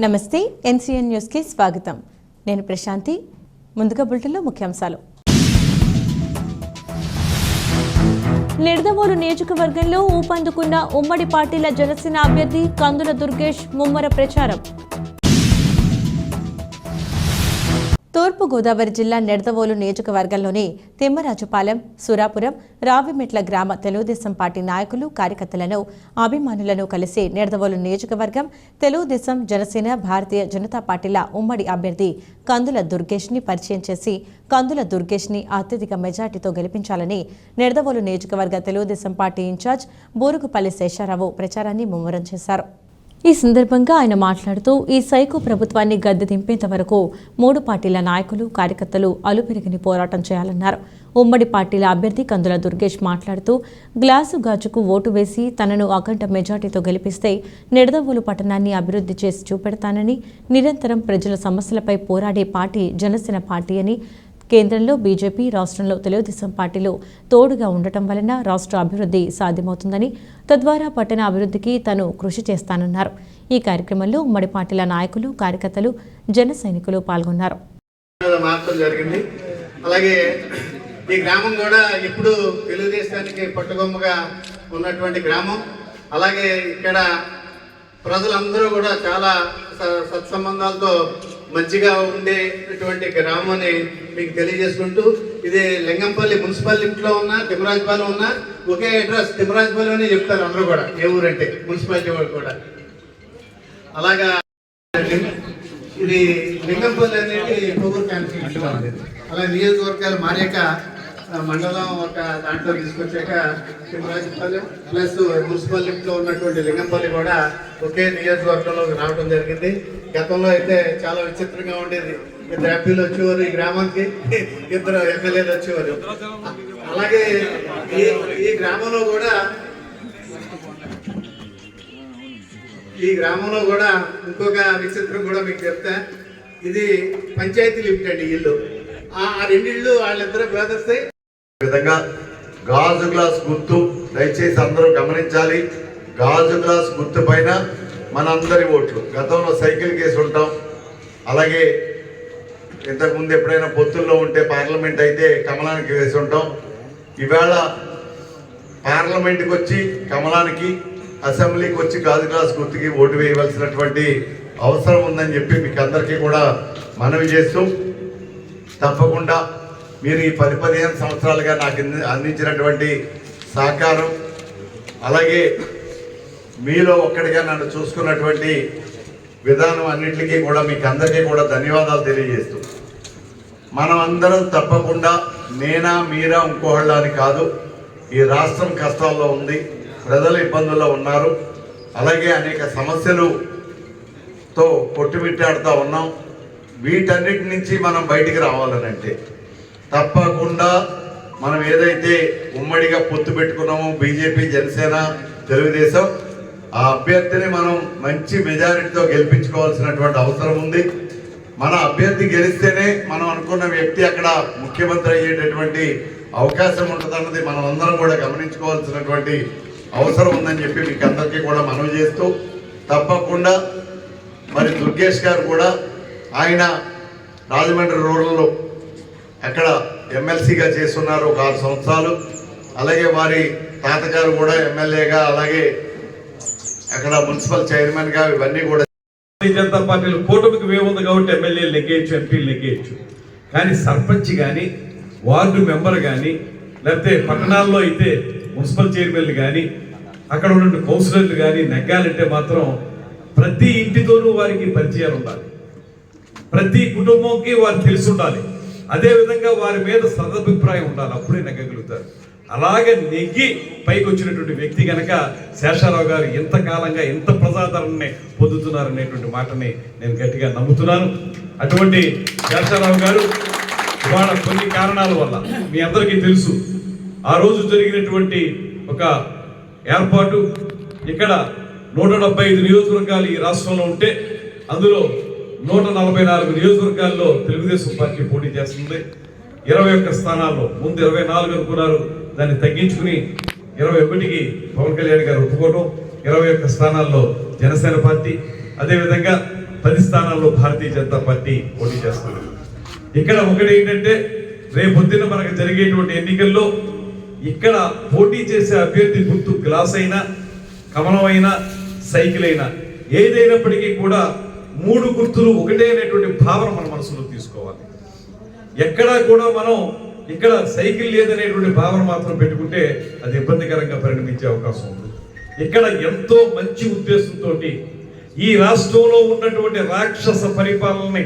నమస్తే ఎన్సీఎన్ న్యూస్కి స్వాగతం. నేను ప్రశాంతి. ముందుగా బులెటిన్లో ముఖ్యాంశాలు. నిడదవోలు నియోజకవర్గంలో ఊపందుకున్న ఉమ్మడి పార్టీల జనసేన అభ్యర్థి కందుల దుర్గేష్ ముమ్మర ప్రచారం. తూర్పుగోదావరి జిల్లా నిడదవోలు నియోజకవర్గంలోని తిమ్మరాజుపాలెం సురాపురం రావిమెట్ల గ్రామ తెలుగుదేశం పార్టీ నాయకులు కార్యకర్తలను అభిమానులను కలిసి నిడదవోలు నియోజకవర్గం తెలుగుదేశం జనసేన భారతీయ జనతా పార్టీల ఉమ్మడి అభ్యర్థి కందుల దుర్గేష్ని పరిచయం చేసి కందుల దుర్గేష్ని అత్యధిక మెజార్టీతో గెలిపించాలని నిడదవోలు నియోజకవర్గ Telugu Desam party in charge Burugupalli Sesharao ప్రచారాన్ని ముమ్మరం చేశారు. ఈ సందర్భంగా ఆయన మాట్లాడుతూ ఈ సైకో ప్రభుత్వాన్ని గద్దె దింపేంత వరకు మూడు పార్టీల నాయకులు కార్యకర్తలు అలుపెరిగిని పోరాటం చేయాలన్నారు. ఉమ్మడి పార్టీల అభ్యర్థి కందుల దుర్గేష్ మాట్లాడుతూ గ్లాసు గాజుకు ఓటు వేసి తనను అఖండ మెజార్టీతో గెలిపిస్తే నిడదవోలు పట్టణాన్ని అభివృద్ధి చేసి చూపెడతానని నిరంతరం ప్రజల సమస్యలపై పోరాడే పార్టీ జనసేన పార్టీ అని కేంద్రంలో బీజేపీ రాష్ట్రంలో తెలుగుదేశం పార్టీలు తోడుగా ఉండటం వలన రాష్ట్ర అభివృద్ధి సాధ్యమవుతుందని తద్వారా పట్టణ అభివృద్ధికి తను కృషి చేస్తానన్నారు. ఈ కార్యక్రమంలో ఉమ్మడి పార్టీల నాయకులు కార్యకర్తలు జన సైనికులు పాల్గొన్నారు. జరిగింది. అలాగే ఈ గ్రామం కూడా ఇప్పుడు తెలుగుదేశానికి పట్టుకొమ్మగా ఉన్నటువంటి గ్రామం. అలాగే ఇక్కడ ప్రజలందరూ కూడా చాలా సత్సంబంధాలతో మంచిగా ఉండేటువంటి గ్రామం అని మీకు తెలియజేసుకుంటూ ఇది లింగంపల్లి మున్సిపాలిటీలో ఉన్న తిమ్మరాజపాలెం ఉన్న ఒకే అడ్రస్ తిమ్మరాజపాలెం అని చెప్తారు అందరూ కూడా ఏ ఊరంటే మున్సిపాలిటీ వాళ్ళు కూడా. అలాగా ఇది లింగంపల్లి అనేది పొగూరు కాన్స్టిట్యూషన్ ఉంది అలా నియోజకవర్గాలు మారాక మండలం ఒక దాంట్లో తీసుకొచ్చాక సింహరాజపాలెం ప్లస్ మున్సిపాలిటీలో ఉన్నటువంటి లింగంపల్లి కూడా ఒకే నియోజకవర్గంలోకి రావడం జరిగింది. గతంలో అయితే చాలా విచిత్రంగా ఉండేది. ఇద్దరు ఎంపీలు వచ్చేవారు ఈ గ్రామానికి ఇద్దరు ఎమ్మెల్యేలు వచ్చేవారు. అలాగే ఈ ఈ గ్రామంలో కూడా ఈ గ్రామంలో కూడా ఇంకొక విచిత్రం కూడా మీకు చెప్తా. ఇది పంచాయతీ లిమిట్ అండి ఇల్లు. ఆ రెండు ఇళ్ళు వాళ్ళిద్దరూ బ్రదర్స్ విధంగా గాజు గ్లాస్ గుర్తు దయచేసి అందరూ గమనించాలి. గాజు గ్లాస్ గుర్తు పైన మనందరి ఓట్లు. గతంలో సైకిల్ కేసు ఉంటాం. అలాగే ఇంతకుముందు ఎప్పుడైనా పొత్తుల్లో ఉంటే పార్లమెంట్ అయితే కమలానికి వేసి ఉంటాం. ఈవేళ పార్లమెంట్కి వచ్చి కమలానికి అసెంబ్లీకి వచ్చి గాజు గ్లాస్ గుర్తుకి ఓటు వేయవలసినటువంటి అవసరం ఉందని చెప్పి మీకు అందరికీ కూడా మనవి చేస్తూ తప్పకుండా మీరు ఈ పది పదిహేను సంవత్సరాలుగా నాకు అంది- అందించినటువంటి సహకారం అలాగే మీలో ఒక్కడిగా నన్ను చూసుకున్నటువంటి విధానం అన్నింటికీ కూడా మీకు అందరికీ కూడా ధన్యవాదాలు తెలియజేస్తూ. మనం అందరం తప్పకుండా నేనా మీరా ఇంకోళ్ళ అని కాదు ఈ రాష్ట్రం కష్టాల్లో ఉంది ప్రజలు ఇబ్బందుల్లో ఉన్నారు అలాగే అనేక సమస్యలుతో కొట్టుమిట్టాడుతూ ఉన్నాం. వీటన్నిటి నుంచి మనం బయటికి రావాలనంటే తప్పకుండా మనం ఏదైతే ఉమ్మడిగా పొత్తు పెట్టుకున్నామో బీజేపీ జనసేన తెలుగుదేశం ఆ అభ్యర్థిని మనం మంచి మెజారిటీతో గెలిపించుకోవాల్సినటువంటి అవసరం ఉంది. మన అభ్యర్థి గెలిస్తేనే మనం అనుకున్న వ్యక్తి అక్కడ ముఖ్యమంత్రి అయ్యేటటువంటి అవకాశం ఉంటుందన్నది మనం అందరం కూడా గమనించుకోవాల్సినటువంటి అవసరం ఉందని చెప్పి మీకు అందరికీ కూడా మనవి చేస్తూ తప్పకుండా మరి దుర్గేష్ గారు కూడా ఆయన రాజమండ్రి రూరల్లో అక్కడ ఎమ్మెల్సీగా చేస్తున్నారు ఒక ఆరు సంవత్సరాలు. అలాగే వారి తాతగారు కూడా ఎమ్మెల్యేగా అలాగే అక్కడ మున్సిపల్ చైర్మన్గా ఇవన్నీ కూడా భారతీయ జనతా పార్టీలో కూటమికి వేముంది కాబట్టి ఎమ్మెల్యేలు నెగ్గేయచ్చు ఎంపీలు నెగ్గేయచ్చు కానీ సర్పంచ్ కానీ వార్డు మెంబర్ కానీ లేకపోతే పట్టణాల్లో అయితే మున్సిపల్ చైర్మన్లు కానీ అక్కడ ఉన్న కౌన్సిలర్లు కానీ నెగ్గాలంటే మాత్రం ప్రతి ఇంటితోనూ వారికి పరిచయాలు ఉండాలి. ప్రతి కుటుంబంకి వారు తెలిసి ఉండాలి. అదేవిధంగా వారి మీద సదభిప్రాయం ఉండాలి. అప్పుడే నెగ్గగలుగుతారు. అలాగే నెగ్గి పైకి వచ్చినటువంటి వ్యక్తి కనుక శేషారావు గారు ఎంతకాలంగా ఎంత ప్రజాదరణని పొందుతున్నారనేటువంటి మాటని నేను గట్టిగా నమ్ముతున్నాను. అటువంటి శేషారావు గారు ఇవాళ కొన్ని కారణాల వల్ల మీ అందరికీ తెలుసు ఆ రోజు జరిగినటువంటి ఒక ఏర్పాటు ఇక్కడ నూట డెబ్బై ఐదు నియోజకవర్గాలు ఈ రాష్ట్రంలో ఉంటే అందులో నూట నలభై నాలుగు నియోజకవర్గాల్లో తెలుగుదేశం పార్టీ పోటీ చేస్తుంది. ఇరవై ఒక్క స్థానాల్లో ముందు ఇరవై నాలుగు అనుకున్నారు దాన్ని తగ్గించుకుని ఇరవై ఒకటికి పవన్ కళ్యాణ్ గారు ఒప్పుకోవడం ఇరవై ఒక్క స్థానాల్లో జనసేన పార్టీ అదేవిధంగా పది స్థానాల్లో భారతీయ జనతా పార్టీ పోటీ చేస్తుంది. ఇక్కడ ఒకటి ఏంటంటే రేపొద్దున మనకు జరిగేటువంటి ఎన్నికల్లో ఇక్కడ పోటీ చేసే అభ్యర్థి గుర్తు గ్లాస్ అయినా కమలమైనా సైకిల్ అయినా ఏదైనప్పటికీ కూడా మూడు గుర్తులు ఒకటే అనేటువంటి భావన మన మనసులో తీసుకోవాలి. ఎక్కడా కూడా మనం ఇక్కడ సైకిల్ లేదనేటువంటి భావన మాత్రం పెట్టుకుంటే అది ఇబ్బందికరంగా పరిణమించే అవకాశం ఉంది. ఇక్కడ ఎంతో మంచి ఉద్దేశంతో ఈ రాష్ట్రంలో ఉన్నటువంటి రాక్షస పరిపాలనని